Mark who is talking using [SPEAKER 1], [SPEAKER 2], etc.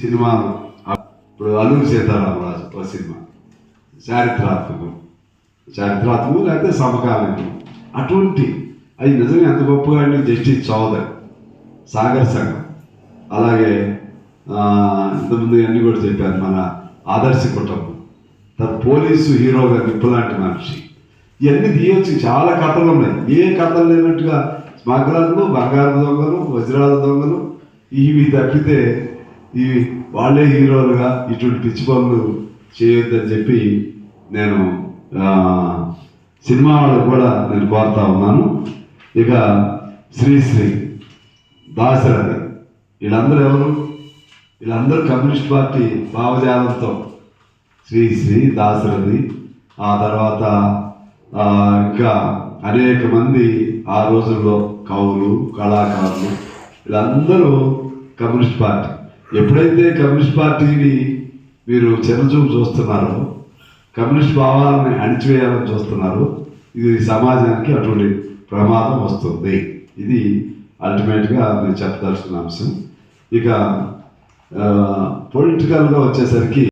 [SPEAKER 1] Cinema ఇప్పుడు అల్లూరి సీతారామరాజు ఒక cinema. చారిత్రాత్మకం. చారిత్రాత్మకం లేకపోతే సమకాలీనం అటువంటి అవి నిజంగా ఎంత గొప్పగా అంటే జస్టిస్ చౌదరి సాగర్ సంఘం. అలాగే ఇంతకుముందు అన్ని కూడా చెప్పారు మన ఆదర్శ కుటుంబం. తన పోలీసు హీరోగా నిప్పులాంటి మనిషి. ఇవన్నీ తీయొచ్చు చాలా కథలు ఉన్నాయి. ఏ కథలు లేనట్టుగా స్మగ్లర్లు బంగారు దొంగలు వజ్రాల దొంగలు ఇవి తప్పితే ఇవి వాళ్ళే హీరోలుగా ఇటువంటి పిచ్చి పనులు చేయొద్దని చెప్పి నేను సినిమా వాళ్ళకు కూడా నేను కోరుతా ఉన్నాను. ఇక శ్రీశ్రీ దాశరథి వీళ్ళందరూ ఎవరు? వీళ్ళందరూ కమ్యూనిస్ట్ పార్టీ భావజాలంతో శ్రీశ్రీ దాశరథి ఆ తర్వాత ఇంకా అనేక మంది ఆ రోజుల్లో కవులు కళాకారులు వీళ్ళందరూ కమ్యూనిస్ట్ పార్టీ. ఎప్పుడైతే కమ్యూనిస్ట్ పార్టీని మీరు చిన్నచూపు చూస్తున్నారో కమ్యూనిస్ట్ భావాలని అణిచివేయాలని చూస్తున్నారు ఇది సమాజానికి అటువంటి ప్రమాదం వస్తుంది. ఇది అల్టిమేట్గా నేను చెప్పదలుచుకున్న అంశం. ఇక పొలిటికల్గా వచ్చేసరికి